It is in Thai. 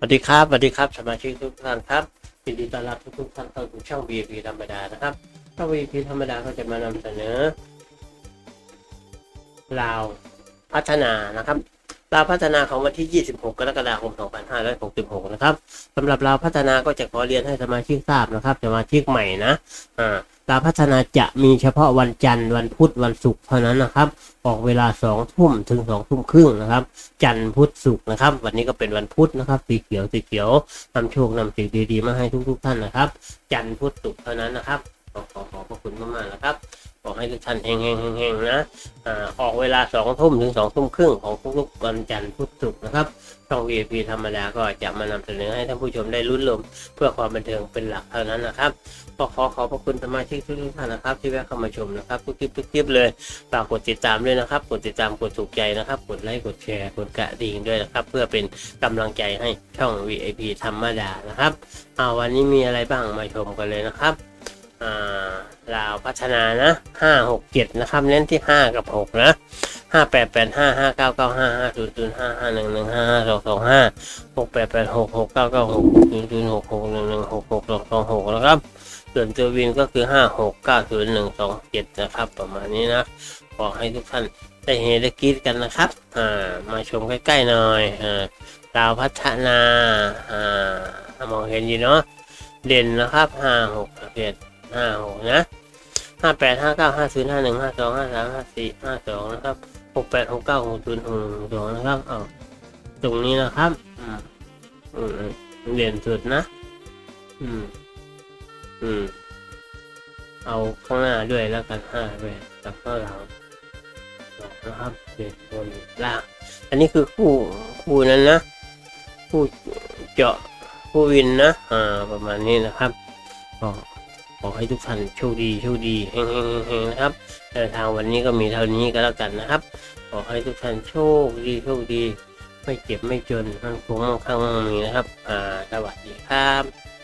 สวัสดีครับสวัสดีครับสมาชิกทุกท่านครับยินดีต้อนรับทุกๆท่านเข้าสู่ช่อง VIP ธรรมดานะครับช่อง VIP ธรรมดาก็จะมานำเสนอลาวพัฒนานะครับ ลาวพัฒนาของวันที่ 26 กรกฎาคม 2566 นะครับสำหรับลาวพัฒนาก็จะขอเรียนให้สมาชิกทราบนะครับสมาชิกใหม่นะอ่าลาวพัฒนาจะมีเฉพาะวันจันทร์วันพุธวันศุกร์เท่านั้นนะครับ ออกเวลาสองทุ่มถึงสองทุ่มครึ่งนะครับ จันทร์พุธศุกร์นะครับ วันนี้ก็เป็นวันพุธนะครับสีเขียวสีเขียวนำโชคนำสิ่งดีๆมาให้ทุกๆ ท่านนะครับ จันทร์พุธศุกร์เท่านั้นนะครับขอขอขอบพระคุณมากๆนะครับ อให้ทุกท่านเฮงๆๆๆนะอ่าออกเวลาสองทุ่มถึงสองทุ่มครึ่งของทุกๆวันจันทร์พุธศุกร์นะครับ ช่อง VIP ธรรมดาก็จะมานำเสนอให้ท่านผู้ชมได้ลุ้นลม เพื่อความบันเทิงเป็นหลักเท่านั้นนะครับก็ขอขอบพระคุณสมาชิกทุกท่านนะครับ ที่แวะเข้ามาชมนะครับทุกคลิปทุกคลิปเลยฝากกดติดตามด้วยนะครับ กดติดตามกดถูกใจนะครับ กดไลค์กดแชร์กดกระดิ่งด้วยนะครับ เพื่อเป็นกำลังใจให้ช่อง VIP ธรรมดานะครับเอาวันนี้มีอะไรบ้างมาชมกันเลยนะครับอ่า ลาวพัฒนานะห้าหกเจ็ดนะครับ เน้นที่ห้ากับหกนะห้าแปดแปดห้าห้าเก้าเก้าห้าห้าศูนย์ศูนย์ห้าห้าหนึ่งหนึ่งห้าห้าสองสองห้าหกแปดแปดหกหกเก้าเก้าหกศูนย์ศูนย์หกหกหนึ่งหนึ่งหกหกสองสองหกนะครับ ส่วนตัววินก็คือห้าหกเก้าศูนย์หนึ่งสองเจ็ดนะครับ ประมาณนี้นะขอให้ทุกท่านได้เฮได้กรีดกันนะครับอ่ามาชมใกล้ๆหน่อยอ่าดาวพัฒนาอ่ามองเห็นอยู่เนาะเด่นนะครับห้าหกเจ็ดห้าหกนะ ห้าแปดห้าเก้าห้าศูนย์ห้าหนึ่งห้าสองห้าสามห้าสี่ห้าสองนะครับหกแปดหกเก้าหกศูนย์หกสองนะครับเอาตรงนี้นะครับอืมอืมเด่นสุดนะ อืม อืม เอาข้างหน้าด้วยแล้วกันห้าด้วยกับข้างหลังสองนะครับเด็กบนล่างอันนี้คือคู่คู่นั้นนะคู่เจาะคู่วินนะอ่าประมาณนี้นะครับก็ ขอให้ทุกท่านโชคดีโชคดีเฮงเฮงเฮงนะครับแต่ทางวันนี้ก็มีเท่านี้ก็แล้วกันนะครับ ขอให้ทุกท่านโชคดีโชคดี ไม่เจ็บไม่จนทั้งคงมั่งคั่งมั่งมีนะครับ อ่าสวัสดีครับ